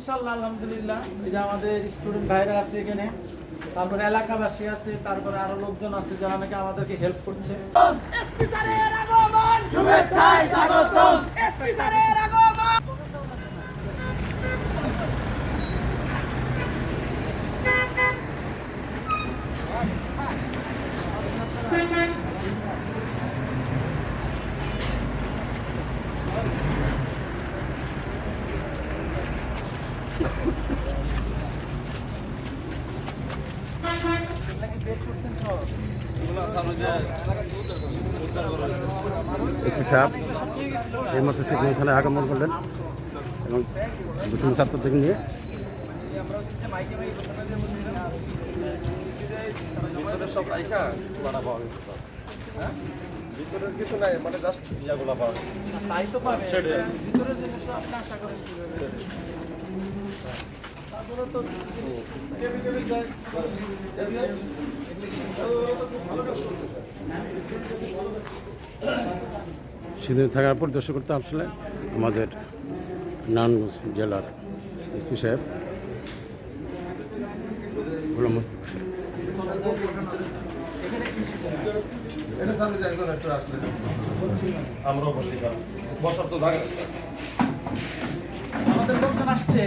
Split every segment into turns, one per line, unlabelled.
ইনশাল্লাহ আলহামদুলিল্লাহ। এই যে আমাদের স্টুডেন্ট ভাইরা আছে এখানে, তারপরে এলাকাবাসী আছে, তারপরে আরও লোকজন আছে যারা নাকি আমাদেরকে হেল্প করছে।
শুভেচ্ছায় স্বাগতম।
এসপি সাহেব, এই মতো সিদ্দিন থানায় আগমন করলেন এবং দুশো ছাত্রদের নিয়ে।
কিছু নাই মানে জাস্ট ইয়াগুলা পাওয়া
তাই তো পাবে আশা করেন। কীভাবে? থাকার তো কেবি কেবি যায়।
সিদ্দিন থানার পরিদর্শন করতে আসলে আমাদের নারায়ণগঞ্জ জেলার এসপি সাহেব গোলাম
আমরাও বসি বসার তো
আমাদের লোকজন আসছে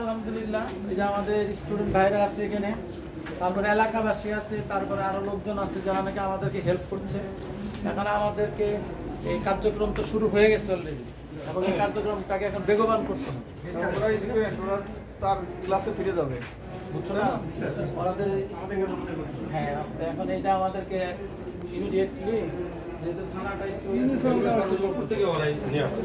আলহামদুলিল্লাহ স্টুডেন্ট ভাইরা আছে এখানে, তারপরে এলাকাবাসী আছে, তারপরে আরও লোকজন আছে যারা নাকি আমাদেরকে হেল্প করছে। এখন আমাদেরকে এই কার্যক্রম তো শুরু হয়ে গেছে অলরেডি এখন এই কার্যক্রমটাকে এখন বেগবান করতে হবে।
তার ক্লাসে ফিরে যাবে।
বুঝছ না? হ্যাঁ এখন এটা আমাদেরকে ইমিডিয়েটলি যেহেতু থানাটা একটু
থেকে ওরাই নিয়ে আসবে।